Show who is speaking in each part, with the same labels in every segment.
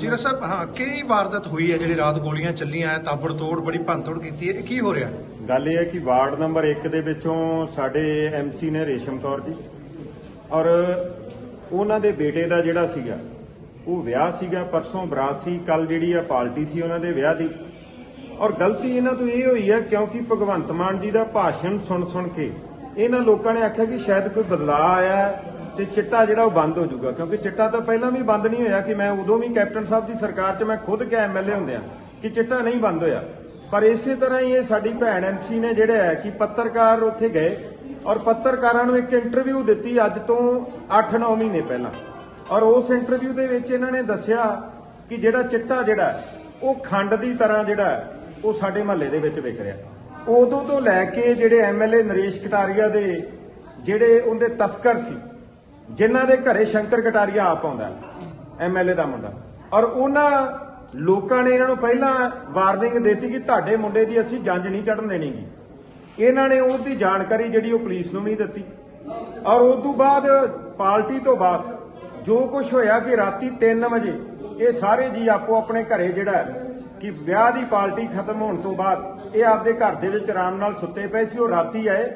Speaker 1: ਜੀਰਾ ਸਾਹਿਬ, ਹਾਂ, ਕਈ ਵਾਰਦਾਤ ਹੋਈ ਹੈ ਜਿਹੜੀ ਰਾਤ ਗੋਲੀਆਂ ਚੱਲੀਆਂ ਹੈ ਤਾਬੜ ਤੋੜ ਬੜੀ ਭੰਨਤੋੜ ਕੀਤੀ ਹੈ, ਇਹ ਕੀ ਹੋ ਰਿਹਾ?
Speaker 2: ਗੱਲ ਇਹ ਹੈ ਕਿ ਵਾਰਡ ਨੰਬਰ 1 ਦੇ ਵਿੱਚੋਂ ਸਾਡੇ ਐਮਸੀ ਨੇ ਰੇਸ਼ਮ ਕੌਰ ਜੀ ਔਰ ਉਹਨਾਂ ਦੇ ਬੇਟੇ ਦਾ ਜਿਹੜਾ ਸੀਗਾ, ਉਹ ਵਿਆਹ ਸੀਗਾ ਪਰਸੋਂ, ਬਰਾਤ ਸੀ ਕੱਲ ਜਿਹੜੀ ਆ ਪਾਰਟੀ ਸੀ ਉਹਨਾਂ ਦੇ ਵਿਆਹ ਦੀ। ਔਰ ਗਲਤੀ ਇਹਨਾਂ ਤੋਂ ਇਹ ਹੋਈ ਹੈ ਕਿਉਂਕਿ ਭਗਵੰਤ ਮਾਨ ਜੀ ਦਾ ਭਾਸ਼ਣ ਸੁਣ ਸੁਣ ਕੇ ਇਹਨਾਂ ਲੋਕਾਂ ਨੇ ਆਖਿਆ ਕਿ ਸ਼ਾਇਦ ਕੋਈ ਬਦਲਾਅ ਆਇਆ ਤੇ ਚਿੱਟਾ ਜਿਹੜਾ ਉਹ ਬੰਦ ਹੋ ਜਾਊਗਾ, ਕਿਉਂਕਿ ਚਿੱਟਾ ਤਾਂ ਪਹਿਲਾਂ ਵੀ ਬੰਦ ਨਹੀਂ ਹੋਇਆ ਕਿ ਮੈਂ ਉਦੋਂ ਵੀ ਕੈਪਟਨ ਸਾਹਿਬ ਦੀ ਸਰਕਾਰ 'ਚ ਮੈਂ ਖੁਦ ਕਿਹਾ ਐਮਐਲਏ ਹੁੰਦਿਆਂ ਕਿ ਚਿੱਟਾ ਨਹੀਂ ਬੰਦ ਹੋਇਆ। ਪਰ ਇਸੇ ਤਰ੍ਹਾਂ ਹੀ ਇਹ ਸਾਡੀ ਭੈਣ ਐਮਸੀ ਨੇ ਜਿਹੜੇ ਹੈ ਕਿ ਪੱਤਰਕਾਰ ਉੱਥੇ ਗਏ ਔਰ ਪੱਤਰਕਾਰਾਂ ਨੂੰ ਇੱਕ ਇੰਟਰਵਿਊ ਦਿੱਤੀ ਅੱਜ ਤੋਂ 8-9 ਮਹੀਨੇ ਪਹਿਲਾਂ। ਔਰ ਉਸ ਇੰਟਰਵਿਊ ਦੇ ਵਿੱਚ ਇਹਨਾਂ ਨੇ ਦੱਸਿਆ ਕਿ ਜਿਹੜਾ ਚਿੱਟਾ ਜਿਹੜਾ ਉਹ ਖੰਡ ਦੀ ਤਰ੍ਹਾਂ ਜਿਹੜਾ ਉਹ ਸਾਡੇ ਮਹੱਲੇ ਦੇ ਵਿੱਚ ਵਿਕ ਰਿਹਾ। ਉਦੋਂ ਤੋਂ ਲੈ ਕੇ ਜਿਹੜੇ ਐਮਐਲਏ ਨਰੇਸ਼ ਕਟਾਰੀਆ ਦੇ ਜਿਹੜੇ ਉਹਦੇ ਤਸਕਰ ਸੀ ਜਿਨ੍ਹਾਂ ਦੇ ਘਰੇ ਸ਼ੰਕਰ ਕਟਾਰੀਆ ਆਪ ਆਉਂਦਾ ਐਮਐਲਏ ਦਾ ਮੁੰਡਾ। ਔਰ ਉਹਨਾਂ ਲੋਕਾਂ ਨੇ ਇਹਨਾਂ ਨੂੰ ਪਹਿਲਾਂ ਵਾਰਨਿੰਗ ਦਿੱਤੀ ਕਿ ਤੁਹਾਡੇ ਮੁੰਡੇ ਦੀ ਅਸੀਂ ਜੰਜ ਨਹੀਂ ਚੜਨ ਦੇਣੀਗੀ। ਇਹਨਾਂ ਨੇ ਉਹਦੀ ਜਾਣਕਾਰੀ ਜਿਹੜੀ ਉਹ ਪੁਲਿਸ ਨੂੰ ਵੀ ਦਿੱਤੀ। ਔਰ ਉਸ ਤੋਂ ਬਾਅਦ ਪਾਰਟੀ ਤੋਂ ਬਾਅਦ ਜੋ ਕੁਝ ਹੋਇਆ ਕਿ ਰਾਤੀ 3 ਵਜੇ ਇਹ ਸਾਰੇ ਜੀ ਆਪੋ ਆਪਣੇ ਘਰੇ ਜਿਹੜਾ ਕਿ ਵਿਆਹ ਦੀ ਪਾਰਟੀ ਖਤਮ ਹੋਣ ਤੋਂ ਬਾਅਦ ਇਹ ਆਪਦੇ ਘਰ ਦੇ ਵਿੱਚ ਆਰਾਮ ਨਾਲ ਸੁੱਤੇ ਪਏ ਸੀ, ਉਹ ਰਾਤੀ ਆਏ।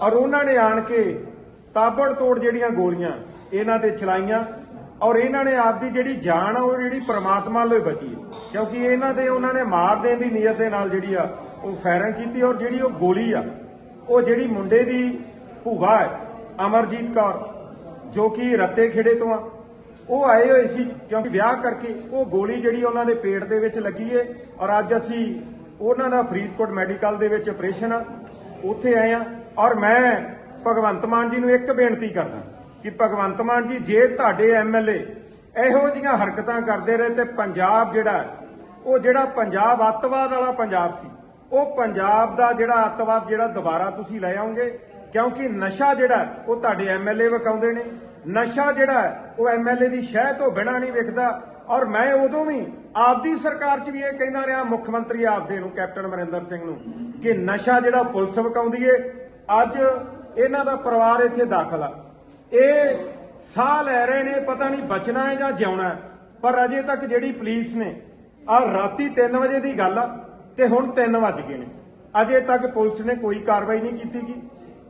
Speaker 2: ਔਰ ਉਹਨਾਂ ਨੇ ਆਣ ਕੇ ਤਾਬੜ ਤੋੜ ਜਿਹੜੀਆਂ ਗੋਲੀਆਂ ਇਹਨਾਂ ਤੇ ਚਲਾਈਆਂ ਔਰ ਇਹਨਾਂ ਨੇ ਆਪਦੀ ਜਿਹੜੀ ਜਾਨ ਆ ਉਹ ਜਿਹੜੀ ਪ੍ਰਮਾਤਮਾ ਲਈ ਬਚੀ ਕਿਉਂਕਿ ਇਹਨਾਂ ਦੇ ਉਹਨਾਂ ਨੇ ਮਾਰ ਦੇਣ ਦੀ ਨੀਅਤ ਦੇ ਨਾਲ ਜਿਹੜੀ ਆ ਉਹ ਫਾਇਰਿੰਗ ਕੀਤੀ ਔਰ ਜਿਹੜੀ ਉਹ ਗੋਲੀ ਆ, ਉਹ ਜਿਹੜੀ ਮੁੰਡੇ ਦੀ ਭੂਆ ਹੈ, ਅਮਰਜੀਤ ਕੌਰ, ਜੋ ਕਿ ਰੱਤੇ ਖੇੜੇ ਤੋਂ ਆ, ਉਹ ਆਏ ਹੋਏ ਸੀ ਕਿਉਂਕਿ ਵਿਆਹ ਕਰਕੇ ਉਹ ਗੋਲੀ ਜਿਹੜੀ ਉਹਨਾਂ ਦੇ ਪੇਟ ਦੇ ਵਿੱਚ ਲੱਗੀ ਏ ਔਰ ਅੱਜ ਅਸੀਂ ਉਹਨਾਂ ਦਾ ਫਰੀਦਕੋਟ ਮੈਡੀਕਲ ਦੇ ਵਿੱਚ ਆਪਰੇਸ਼ਨ ਆ, ਉੱਥੇ ਆਏ ਆ ਔਰ ਮੈਂ ਭਗਵੰਤ ਮਾਨ ਜੀ ਨੂੰ ਇੱਕ ਬੇਨਤੀ ਕਰਦਾ ਕਿ ਭਗਵੰਤ ਮਾਨ ਜੀ ਜੇ ਤੁਹਾਡੇ ਐਮਐਲਏ ਇਹੋ ਜਿਹੀਆਂ ਹਰਕਤਾਂ ਕਰਦੇ ਰਹੇ ਤੇ ਪੰਜਾਬ ਜਿਹੜਾ ਉਹ ਜਿਹੜਾ ਪੰਜਾਬ ਅੱਤਵਾਦ ਵਾਲਾ ਪੰਜਾਬ ਸੀ ਉਹ ਪੰਜਾਬ ਦਾ ਜਿਹੜਾ ਅੱਤਵਾਦ ਜਿਹੜਾ ਦੁਬਾਰਾ ਤੁਸੀਂ ਲੈ ਆਉਂਗੇ ਕਿਉਂਕਿ ਨਸ਼ਾ ਜਿਹੜਾ ਉਹ ਤੁਹਾਡੇ ਐਮਐਲਏ ਵਕਾਉਂਦੇ ਨੇ। ਨਸ਼ਾ ਜਿਹੜਾ ਹੈ, ਉਹ ਐਮਐਲਏ ਦੀ ਸ਼ਹਿ ਤੋਂ ਬਿਨਾਂ ਨਹੀਂ ਵਿਕਦਾ। ਔਰ ਮੈਂ ਉਦੋਂ ਵੀ ਆਪਦੀ ਸਰਕਾਰ 'ਚ ਵੀ ਇਹ ਕਹਿੰਦਾ ਰਿਹਾ ਮੁੱਖ ਮੰਤਰੀ ਆਪਦੇ ਨੂੰ ਕੈਪਟਨ ਅਮਰਿੰਦਰ ਸਿੰਘ ਨੂੰ ਕਿ ਨਸ਼ਾ ਜਿਹੜਾ ਪੁਲਿਸ ਵਕਾਉਂਦੀ ਏ ਅੱਜ ਇਹਨਾਂ ਦਾ ਪਰਿਵਾਰ ਇੱਥੇ ਦਾਖਲ ਆ। ਇਹ ਸਾਹ ਲੈ ਰਹੇ ਨੇ, ਪਤਾ ਨਹੀਂ ਬਚਣਾ ਹੈ ਜਾਂ ਜਿਉਣਾ ਹੈ, ਪਰ ਅਜੇ ਤੱਕ ਜਿਹੜੀ ਪੁਲਿਸ ਨੇ ਆ ਰਾਤੀ 3 ਵਜੇ ਦੀ ਗੱਲ ਆ ਤੇ ਹੁਣ 3 ਵੱਜ ਗਏ ਨੇ। ਅਜੇ ਤੱਕ ਪੁਲਿਸ ਨੇ ਕੋਈ ਕਾਰਵਾਈ ਨਹੀਂ ਕੀਤੀ ਗੀ,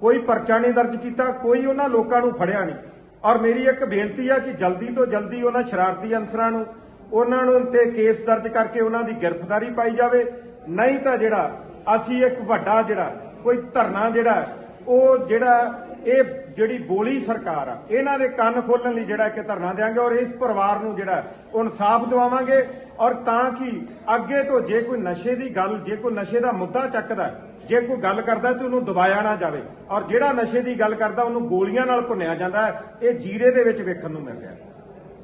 Speaker 2: ਕੋਈ ਪਰਚਾ ਨਹੀਂ ਦਰਜ ਕੀਤਾ, ਕੋਈ ਉਹਨਾਂ ਲੋਕਾਂ ਨੂੰ ਫੜਿਆ ਨਹੀਂ। ਔਰ ਮੇਰੀ ਇੱਕ ਬੇਨਤੀ ਆ ਕਿ ਜਲਦੀ ਤੋਂ ਜਲਦੀ ਉਹਨਾਂ ਸ਼ਰਾਰਤੀ ਅਨਸਰਾਂ ਨੂੰ, ਉਹਨਾਂ ਨੂੰ ਤੇ ਕੇਸ ਦਰਜ ਕਰਕੇ ਉਹਨਾਂ ਦੀ ਗ੍ਰਿਫਤਾਰੀ ਪਾਈ ਜਾਵੇ। ਨਹੀਂ ਤਾਂ ਜਿਹੜਾ ਅਸੀਂ ਇੱਕ ਵੱਡਾ ਜਿਹੜਾ, ਕੋਈ ਧਰਨਾ ਜਿਹੜਾ ਉਹ ਜਿਹੜਾ ਇਹ ਜਿਹੜੀ ਬੋਲੀ ਸਰਕਾਰ ਆ, ਇਹਨਾਂ ਦੇ ਕੰਨ ਖੋਲਣ ਲਈ ਜਿਹੜਾ ਕਿ ਧਰਨਾ ਦੇਾਂਗੇ ਔਰ ਇਸ ਪਰਿਵਾਰ ਨੂੰ ਜਿਹੜਾ ਉਹ ਇਨਸਾਫ ਦਿਵਾਵਾਂਗੇ ਔਰ ਤਾਂ ਕਿ ਅੱਗੇ ਤੋਂ ਜੇ ਕੋਈ ਨਸ਼ੇ ਦੀ ਗੱਲ, ਜੇ ਕੋਈ ਨਸ਼ੇ ਦਾ ਮੁੱਦਾ ਚੱਕਦਾ, ਜੇ ਕੋਈ ਗੱਲ ਕਰਦਾ ਤੇ ਉਹਨੂੰ ਦਬਾਇਆ ਨਾ ਜਾਵੇ ਔਰ ਜਿਹੜਾ ਨਸ਼ੇ ਦੀ ਗੱਲ ਕਰਦਾ ਉਹਨੂੰ ਗੋਲੀਆਂ ਨਾਲ ਭੁੰਨਿਆ ਜਾਂਦਾ, ਇਹ ਜੀਰੇ ਦੇ ਵਿੱਚ ਵੇਖਣ ਨੂੰ ਮਿਲ ਰਿਹਾ।